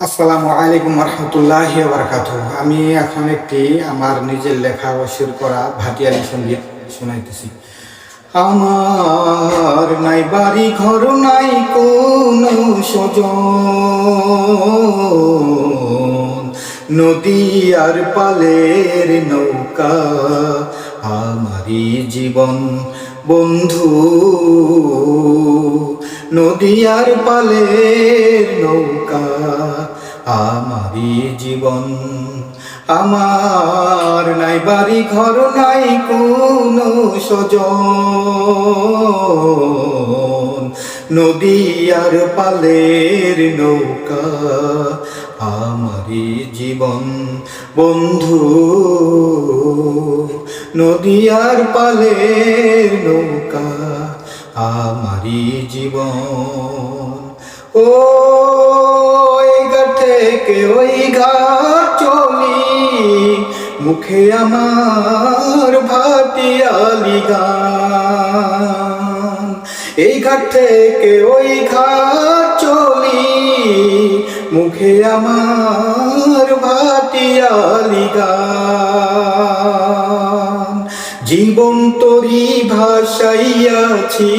আসসালামু আলাইকুম রহমতুল্লাহ বারকাত আমি এখন একটি আমার নিজের লেখা ও সুর করা ভাটিয়ালি সংগীত শোনাইতেছি। আমার নাই বাড়ি, ঘর নাই, কোন সজন নদী আর পালের নৌকা, আমারই জীবন বন্ধু। নদী আর পালের নৌকা আমারই জীবন, আমার নাই বাড়ি ঘর, নাই কোন সজন। নদী আর পালের নৌকা আমারই জীবন, বন্ধু। নদী আর পালের নৌকা আমারই জীবন। ও থেকে ওই ঘাট চলি, মুখে আমার ভাটিয়ালি গান। এই ঘাট থেকে ওই ঘাট চলি, মুখে আমার ভাটিয়ালি গান। জীবন তরি ভাসাইয়াছি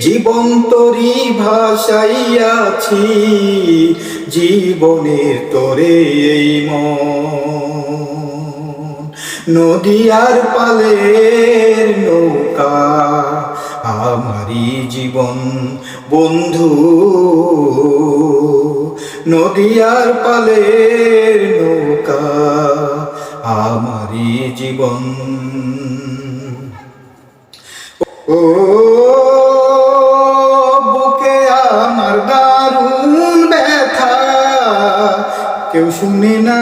জীবন তরি ভাসাইয়াছি জীবনের তোরে এই নদী আর পালের নৌকা, আমারই জীবন বন্ধু। নদী আর পালের নৌকা আমারই জীবন। ও বুকে আমার দারুণ ব্যথা, কেউ শুনে না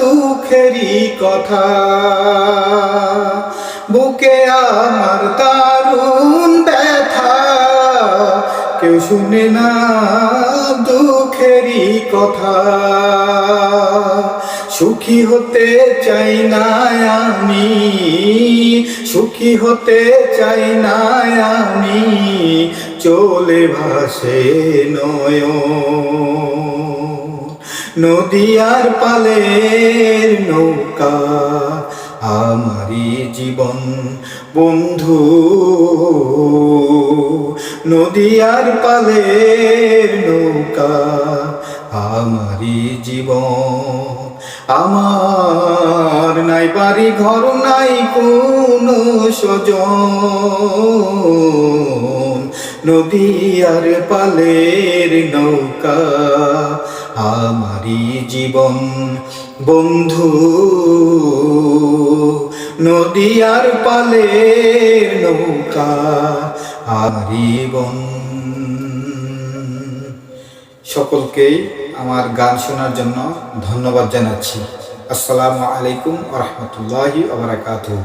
দুঃখেরই কথা। বুকে আমার দারুণ ব্যথা, কেউ শুনে না দুঃখেরই কথা। সুখী হতে চাই না আমি, সুখী হতে চাই না আমি, চলে ভাসে নয় নদী আর পালের নৌকা আমারই জীবন, বন্ধু। নদী আর পালের নৌকা আমারই জীবন, আমার নাই বাড়ি, ঘর নাই কোন সজন নদী আর পালের নৌকা আমারই জীবন, বন্ধু। নদী আর পালের নৌকা আমারই বন সকলকেই আমার গান শোনার জন্য ধন্যবাদ জানাচ্ছি। আসসালামু আলাইকুম রহমতুল্লাহি আবরাকাতুহ